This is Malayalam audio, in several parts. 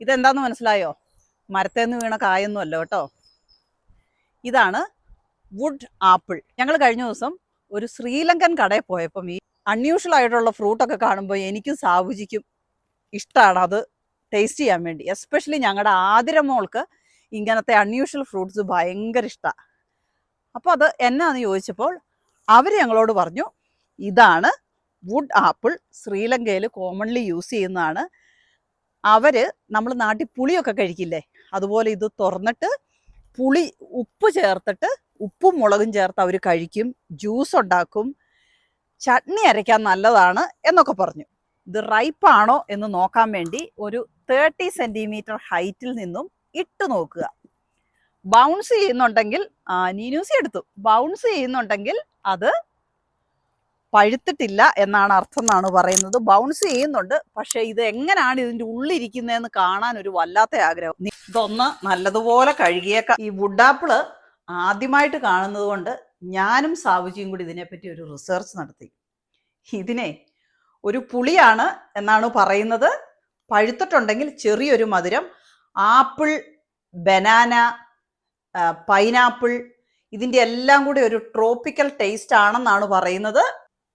ഇതെന്താന്ന് മനസ്സിലായോ? മരത്തേന്ന് വീണ കായൊന്നും അല്ല കേട്ടോ. ഇതാണ് വുഡ് ആപ്പിൾ ഞങ്ങൾ കഴിഞ്ഞ ദിവസം ഒരു ശ്രീലങ്കൻ കടയിൽ പോയപ്പം ഈ അൺയൂഷ്വൽ ആയിട്ടുള്ള ഫ്രൂട്ടൊക്കെ കാണുമ്പോൾ എനിക്കും സാബുജിക്കും ഇഷ്ടമാണ് അത് ടേസ്റ്റ് ചെയ്യാൻ വേണ്ടി. എസ്പെഷ്യലി ഞങ്ങളുടെ ആതിരമോൾക്ക് ഇങ്ങനത്തെ അൺയൂഷ്വൽ ഫ്രൂട്ട്സ് ഭയങ്കര ഇഷ്ടമാണ് അപ്പോൾ അത് എന്നാന്ന് ചോദിച്ചപ്പോൾ അവർ ഞങ്ങളോട് പറഞ്ഞു ഇതാണ് വുഡ് ആപ്പിൾ ശ്രീലങ്കയിൽ കോമൺലി യൂസ് ചെയ്യുന്നതാണ് അവർ നമ്മൾ നാട്ടിൽ പുളിയൊക്കെ കഴിക്കില്ലേ? അതുപോലെ ഇത് തുറന്നിട്ട് പുളി ഉപ്പ് ചേർത്തിട്ട് ഉപ്പും മുളകും ചേർത്ത് അവർ കഴിക്കും ജ്യൂസ് ഉണ്ടാക്കും ചട്നി അരയ്ക്കാൻ നല്ലതാണ് എന്നൊക്കെ പറഞ്ഞു. ഇത് റൈപ്പാണോ എന്ന് നോക്കാൻ വേണ്ടി ഒരു തേർട്ടി സെന്റിമീറ്റർ ഹൈറ്റിൽ നിന്നും ഇട്ട് നോക്കുക. ബൗൺസ് ചെയ്യുന്നുണ്ടെങ്കിൽ നീനൂസി എടുത്തു. ബൗൺസ് ചെയ്യുന്നുണ്ടെങ്കിൽ അത് പഴുത്തിട്ടില്ല എന്നാണ് അർത്ഥം എന്നാണ് പറയുന്നത്. ബൗൺസ് ചെയ്യുന്നുണ്ട്. പക്ഷെ ഇത് എങ്ങനെയാണ് ഇതിന്റെ ഉള്ളിരിക്കുന്നതെന്ന് കാണാൻ ഒരു വല്ലാത്ത ആഗ്രഹം. ഇതൊന്ന് നല്ലതുപോലെ കഴുകിയേക്കാം. ഈ വുഡാപ്പിൾ ആദ്യമായിട്ട് കാണുന്നത് കൊണ്ട് ഞാനും സാവുജിയും കൂടി ഇതിനെപ്പറ്റി ഒരു റിസർച്ച് നടത്തി. ഇതിനെ ഒരു പുളിയാണ് എന്നാണ് പറയുന്നത്. പഴുത്തിട്ടുണ്ടെങ്കിൽ ചെറിയൊരു മധുരം. ആപ്പിൾ ബനാന പൈനാപ്പിൾ ഇതിന്റെ എല്ലാം കൂടി ഒരു ട്രോപ്പിക്കൽ ടേസ്റ്റ് ആണെന്നാണ് പറയുന്നത്.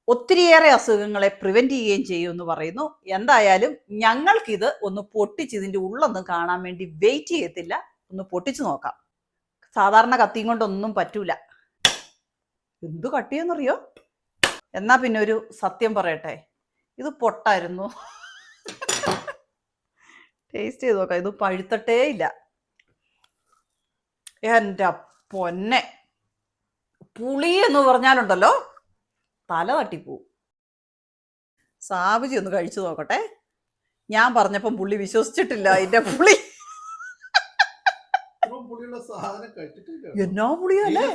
ഒത്തിരിയേറെ അസുഖങ്ങളെ പ്രിവെന്റ് ചെയ്യുകയും ചെയ്യും എന്ന് പറയുന്നു. എന്തായാലും ഞങ്ങൾക്കിത് ഒന്ന് പൊട്ടിച്ച് ഇതിന്റെ ഉള്ളൊന്നും കാണാൻ വേണ്ടി വെയിറ്റ് ചെയ്യത്തില്ല. ഒന്ന് പൊട്ടിച്ചു നോക്കാം. സാധാരണ കത്തിയും കൊണ്ടൊന്നും പറ്റൂല. എന്തു കട്ടിയെന്നറിയോ? എന്നാ പിന്നെ ഒരു സത്യം പറയട്ടെ. ഇത് പൊട്ടായിരുന്നു. ടേസ്റ്റ് ചെയ്ത് നോക്കാം. ഇത് പഴുത്തട്ടേ ഇല്ല. എന്റെ പൊന്നെ. പുളി എന്ന് പറഞ്ഞാലുണ്ടല്ലോ. തല തട്ടിപ്പോവും. സാബുജി ഒന്ന് കഴിച്ചു നോക്കട്ടെ. ഞാൻ പറഞ്ഞപ്പം പുള്ളി വിശ്വസിച്ചിട്ടില്ല. അതിന്റെ പുളി. ഇത്രയും പുളിയുള്ള സാധനം കഴിച്ചിട്ടില്ല എന്നോ പുളിയല്ലേ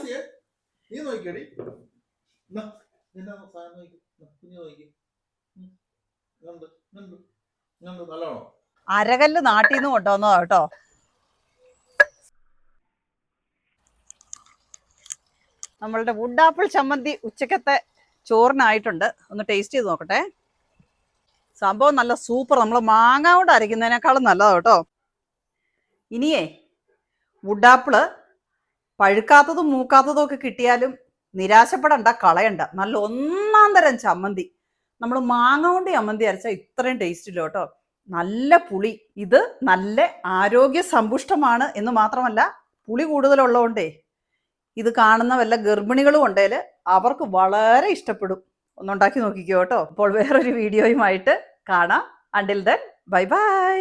അരകല്ല് നാട്ടിൽ നിന്ന് കൊണ്ടുവന്നതാ കേട്ടോ. നമ്മളുടെ വുഡ് ആപ്പിൾ ചമ്മന്തി ഉച്ചക്കത്തെ ചോറിനായിട്ടുണ്ട്. ഒന്ന് ടേസ്റ്റ് ചെയ്ത് നോക്കട്ടെ. സംഭവം നല്ല സൂപ്പർ നമ്മൾ മാങ്ങ കൊണ്ട് അരയ്ക്കുന്നതിനേക്കാളും നല്ലതാണ് കേട്ടോ. ഇനിയേ വുഡാപ്പിൾ പഴുക്കാത്തതും മൂക്കാത്തതും ഒക്കെ കിട്ടിയാലും നിരാശപ്പെടണ്ട കളയണ്ട. നല്ല ഒന്നാം തരം ചമ്മന്തി. നമ്മൾ മാങ്ങ കൊണ്ട് ചമ്മന്തി അരച്ചാൽ ഇത്രയും ടേസ്റ്റ് ഇല്ല കേട്ടോ. നല്ല പുളി. ഇത് നല്ല ആരോഗ്യ സമ്പുഷ്ടമാണ് എന്ന് മാത്രമല്ല പുളി കൂടുതലുള്ളതുകൊണ്ടേ ഇത് കാണുന്ന വല്ല ഗർഭിണികളും ഉണ്ടെങ്കിൽ അവർക്ക് വളരെ ഇഷ്ടപ്പെടും. ഒന്നുണ്ടാക്കി നോക്കിക്കോ കേട്ടോ. അപ്പോൾ വേറൊരു വീഡിയോയുമായിട്ട് കാണാം. Until then bye bye